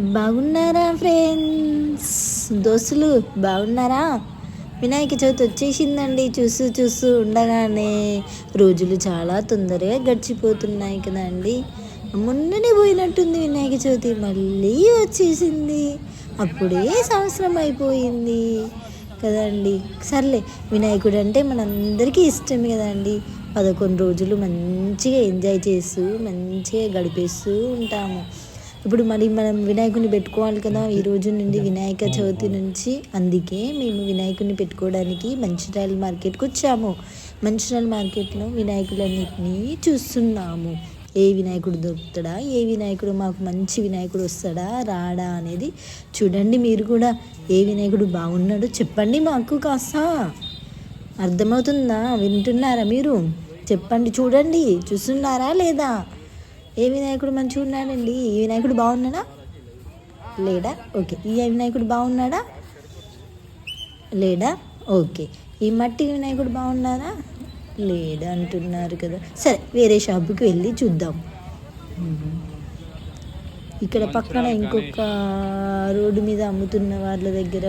బాగున్నారా ఫ్రెండ్స్? దోస్తులు బాగున్నారా? వినాయక చవితి వచ్చేసిందండి. చూస్తూ చూస్తూ ఉండగానే రోజులు చాలా తొందరగా గడిచిపోతున్నాయి కదండి. మొన్ననే పోయినట్టుంది వినాయక చవితి మళ్ళీ వచ్చేసింది. అప్పుడే సంవత్సరం అయిపోయింది కదండి. సర్లే వినాయకుడు అంటే మనందరికీ ఇష్టం కదండి. పదకొండు రోజులు మంచిగా ఎంజాయ్ చేస్తూ మంచిగా గడిపేస్తూ ఉంటాము. ఇప్పుడు మరి మనం వినాయకుడిని పెట్టుకోవాలి కదా ఈ రోజు నుండి వినాయక చవితి నుంచి అందుకే మేము వినాయకుడిని పెట్టుకోవడానికి మంచిర్యాల మార్కెట్కి వచ్చాము. మంచిర్యాల మార్కెట్లో వినాయకులన్నింటినీ చూస్తున్నాము. ఏ వినాయకుడు దొరుకుతాడా ఏ వినాయకుడు మాకు మంచి వినాయకుడు వస్తాడా రాడా అనేది చూడండి మీరు కూడా. ఏ వినాయకుడు బాగున్నాడో చెప్పండి మాకు కాస్త. అర్థమవుతుందా? వింటున్నారా మీరు? చెప్పండి చూడండి. చూస్తున్నారా లేదా? ఏ వినాయకుడు మంచిగా ఉన్నాడండి? ఈ వినాయకుడు బాగున్నాడా? లేడా? ఓకే. ఈ వినాయకుడు బాగున్నాడా? లేడా? ఓకే. ఈ మట్టి వినాయకుడు బాగున్నారా లేడా అంటున్నారు కదా. సరే వేరే షాపుకి వెళ్ళి చూద్దాం. ఇక్కడ పక్కన ఇంకొక రోడ్డు మీద అమ్ముతున్న వాళ్ళ దగ్గర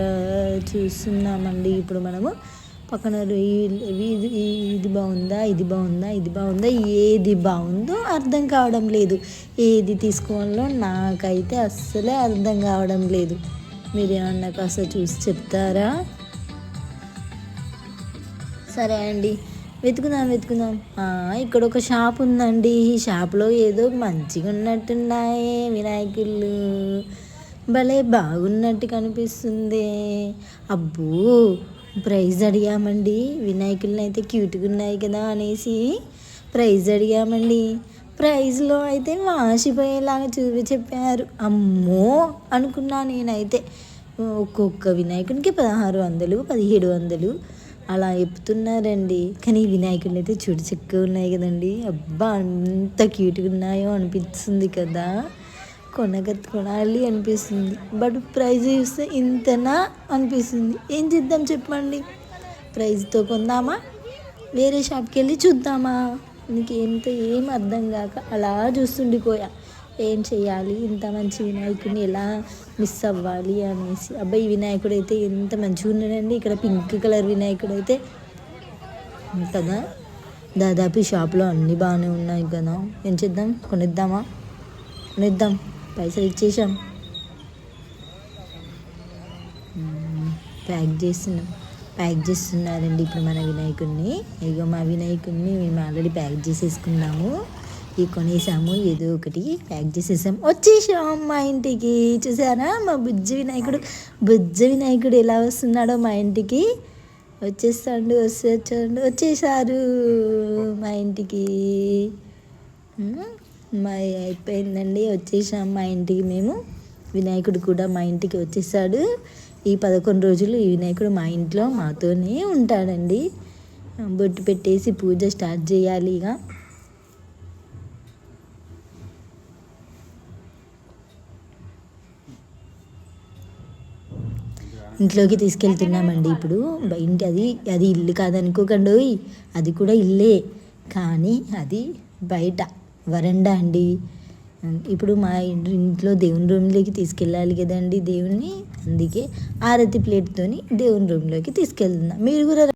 చూస్తున్నామండి ఇప్పుడు మనము. పక్కన ఈ- ఇది ఇది బాగుందా ఇది బాగుందా ఇది బాగుందా ఏది బాగుందో అర్థం కావడం లేదు. ఏది తీసుకోవాలో నాకైతే అస్సలే అర్థం కావడం లేదు. మీరు ఏమన్నా కాస్త చూసి చెప్తారా? సరే అండి వెతుకుదాం వెతుకుదాం. ఇక్కడ ఒక షాప్ ఉందండి. ఈ షాప్లో ఏదో మంచిగా ఉన్నట్టున్నాయి వినాయకుళ్ళు భలే బాగున్నట్టు కనిపిస్తుంది. అబ్బో! ప్రైజ్ అడిగామండి. వినాయకులను అయితే క్యూట్గా ఉన్నాయి కదా అనేసి ప్రైజ్ అడిగామండి. ప్రైజ్లో అయితే వాసిపోయేలాగా చూపి చెప్పారు. అమ్మో! అనుకున్నా నేనైతే. ఒక్కొక్క వినాయకునికి పదహారు వందలు పదిహేడు వందలు అలా చెప్తున్నారండి. కానీ ఈ వినాయకులు అయితే చూడు చక్కగా ఉన్నాయి కదండి. అబ్బా! అంత క్యూట్గా ఉన్నాయో అనిపిస్తుంది కదా. కొనగ కొనాలి అనిపిస్తుంది. బట్ ప్రైజ్ చూస్తే ఇంతనా అనిపిస్తుంది. ఏం చేద్దాం చెప్పండి. ప్రైజ్తో కొందామా? వేరే షాప్కి వెళ్ళి చూద్దామా? నీకు ఎంత ఏం అర్థం కాక అలా చూస్తుండిపోయా ఏం చేయాలి? ఇంత మంచి వినాయకుడిని ఎలా మిస్ అవ్వాలి అనేసి. అబ్బాయి వినాయకుడు అయితే ఎంత మంచిగా ఉన్నాడండి. ఇక్కడ పింక్ కలర్ వినాయకుడు అయితే కదా? దాదాపు షాప్లో అన్నీ బాగానే ఉన్నాయి కదా. ఏం చేద్దాం? కొనిద్దామా? కొనిద్దాం. పైసలు ఇచ్చేసాం ప్యాక్ చేస్తున్నాం ప్యాక్ చేస్తున్నారండి ఇప్పుడు మన వినాయకుడిని ఇగో మా వినాయకుడిని మేము ఆల్రెడీ ప్యాక్ చేసేసుకున్నాము. ఇవి కొనేసాము ఏదో ఒకటి ప్యాక్ చేసేసాం వచ్చేసాం మా ఇంటికి. చూసారా? మా బుజ్జి వినాయకుడు బుజ్జి వినాయకుడు ఎలా వస్తున్నాడో మా ఇంటికి. వచ్చేస్తాడు వచ్చేసాడు వచ్చేసారు మా ఇంటికి. మ్మ్. మా అయిపోయిందండి. వచ్చేసాం మా ఇంటికి మేము. వినాయకుడు కూడా మా ఇంటికి వచ్చేసాడు. ఈ పదకొండు రోజులు ఈ వినాయకుడు మా ఇంట్లో మాతోనే ఉంటాడండి. బొట్టు పెట్టేసి పూజ స్టార్ట్ చేయాలి ఇక. ఇంట్లోకి తీసుకెళ్తున్నామండి ఇప్పుడు. ఇంటి అది అది ఇల్లు కాదనుకోకండి అది కూడా ఇల్లే. కానీ అది బయట. వరండా అండి. ఇప్పుడు మా ఇంటి- ఇంట్లో దేవుని రూమ్లోకి తీసుకెళ్ళాలి కదండి దేవుణ్ణి. అందుకే ఆరతి ప్లేట్తోని దేవుని రూమ్లోకి తీసుకెళ్తున్నాం. మీరు కూడా